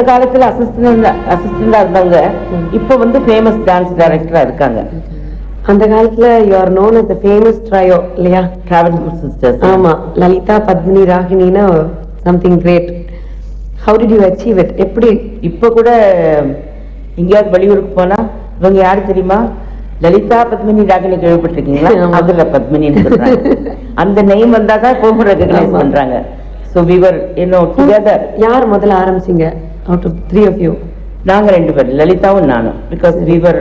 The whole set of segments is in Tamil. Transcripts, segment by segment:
அந்த காலத்துல அசிஸ்டன்ட் அசிஸ்டண்டா இப்ப வந்து ஃபேமஸ் டான்ஸ் டைரக்டரா இருக்காங்க. அந்த காலத்துல you are known as famous trio இல்லையா? டிராவல் சிஸ்டர்ஸ் ஆமா. Lalitha Padmini ராகினின்னு something great how did you achieve it எப்படி? இப்ப கூட எங்கேயாவது வெளியூருக்கு போனா இவங்க யாரு தெரியுமா? லலிதா பத்மினி ராகினி கேள்விப்பட்டிருக்கீங்களா. அதுல பத்மினின்னு சொல்றாங்க. அந்த நெய்ம் வந்தா தான் இப்போ ரெகனைஸ். பண்றாங்க. ஸோ விவர் இன்னும் டுகெதர் யார் முதல்ல ஆரம்பிச்சீங்க? Out of three of you நாங்க ரெண்டு பேரும் லலிதாவும் நானும். Because we were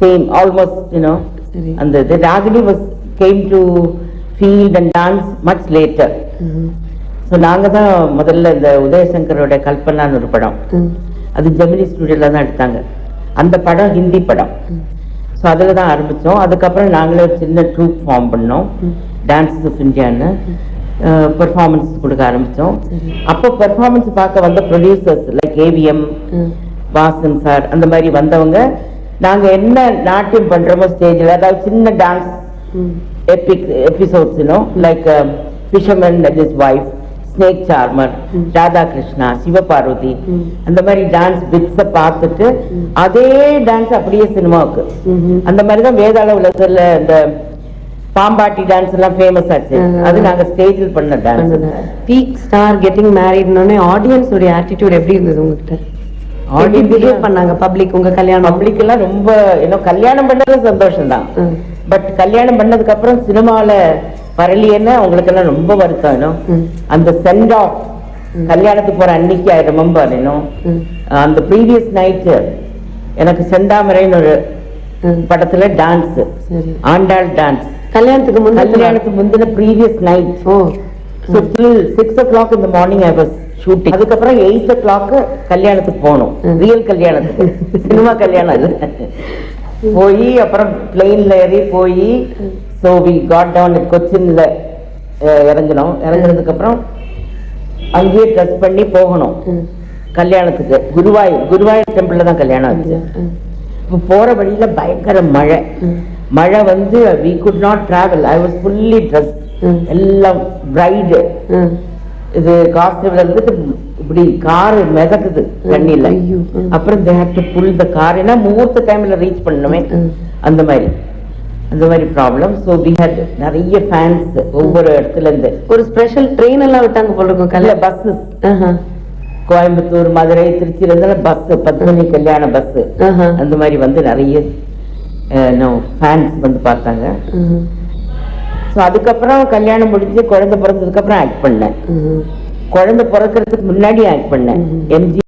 same almost you know அந்த இது Ragini was came to field and dance much later. So நாங்க தான் முதல்ல இந்த உதயசங்கரோட கல்பனான்னு ஒரு படம். அது ஜெமினி ஸ்டுடியோல தான் எடுத்தாங்க. அந்த படம் ஹிந்தி படம். ஸோ அதில் தான் ஆரம்பித்தோம் அதுக்கப்புறம் நாங்களே ஒரு சின்ன ட்ரூப் ஃபார்ம் பண்ணோம். டான்ஸ் ஆஃப் இந்தியான்னு பெர்ஃபார்மன்ஸ் கொடுக்க ஆரம்பித்தோம். அப்போ பெர்ஃபார்மன்ஸ் பார்க்க வந்த producers like AVM. Vasan sir அந்த மாதிரி வந்தவங்க நாங்க என்ன நாட்டியம் பண்றோமோ ஸ்டேஜில் அதாவது சின்ன dance. Epic episodes you know like fisherman and his wife snake charmer. Radha Krishna Shiva Parvati. அந்த மாதிரி டான்ஸ் பிட்ஸை பார்த்துட்டு. அதே டான்ஸ் அப்படியே சினிமாவுக்கு. அந்த மாதிரி தான் வேதாள உலகத்துல இந்த பாம்பாட்டி டான்ஸ் எல்லாம் ஃபேமஸ் ஆச்சு. அது நாங்க ஸ்டேஜில் பண்ண டான்ஸ் பீக் ஸ்டார் கெட்டிங் மேரிட்னு ஆடியன்ஸ் உடைய ஆட்டிடியூட் எப்படி இருந்தது உங்ககிட்ட? Audience பிஹேவ் பண்ணாங்க பப்ளிக் உங்க கல்யாணம்? பப்ளிக் எல்லாம் ரொம்ப ஏன்னா கல்யாணம் பண்ணது சந்தோஷம் தான். பட் கல்யாணம் பண்ணதுக்கு அப்புறம் சினிமால வரலையேன்னு அவங்களுக்கு எல்லாம் ரொம்ப வருத்தம் ம். அந்த சென்ட் ஆஃப் கல்யாணத்துக்கு போற அன்னைக்கு ஐ ரிமெம்பர். அந்த ப்ரீவியஸ் நைட்டு எனக்கு செந்தாமரைன்னு ஒரு. படத்துல டான்ஸ் ஆண்டாள் டான்ஸ் கல்யாணத்துக்கு முன்னாடி கல்யாணத்துக்கு முந்தின previous night oh. So till six o'clock இந்த மார்னிங் ஐ வாஸ் ஷூட்டிங் அதுக்கப்புறம் எயிட் ஓ கிளாக் கல்யாணத்துக்கு போகணும். ரியல் கல்யாணத்துக்கு சினிமா கல்யாணம் அது. போய் அப்புறம் பிளெயின்ல ஏறி போய் ஸோ வி காட் டவுன் கொச்சின்ல இறங்கினோம். இறங்குனதுக்கு அப்புறம் அங்கேயே ட்ரெஸ் பண்ணி போகணும். கல்யாணத்துக்கு. குருவாயூர் குருவாயூர் டெம்பிள்ல தான் கல்யாணம் ஆச்சு. இப்போ போற வழியில பயங்கர மழை. மழை வந்து we could not travel I was fully dress. எல்லாம் பிரைடு. இது காஸ்டியூம்ல இருந்துட்டு இப்படி கார் மிதக்குது தண்ணியில. அப்புறம் they have to pull the car ஏன்னா முகூர்த்த டைம்ல ரீச் பண்ணணுமே. அந்த மாதிரி. அந்த மாதிரி ப்ராப்ளம் ஸோ வி ஹேட் நிறைய ஃபேன்ஸ் ஒவ்வொரு இடத்துல இருந்து. ஒரு ஸ்பெஷல் ட்ரெயின் எல்லாம் விட்டாங்க போல இருக்கும் இல்ல கல்யாணம் பஸ் ஆஹா. கோயம்புத்தூர் மதுரை திருச்சியில இருந்தாலும் பஸ் பத்மினி கல்யாண பஸ். அந்த மாதிரி வந்து நிறைய ஃபேன்ஸ் வந்து பார்த்தாங்க. ஸோ அதுக்கப்புறம் கல்யாணம் முடிஞ்சு குழந்தை பிறந்ததுக்கு அப்புறம் ஆக்ட் பண்ணேன். குழந்தை பிறக்கிறதுக்கு முன்னாடி ஆக்ட் பண்ணேன். எம்ஜி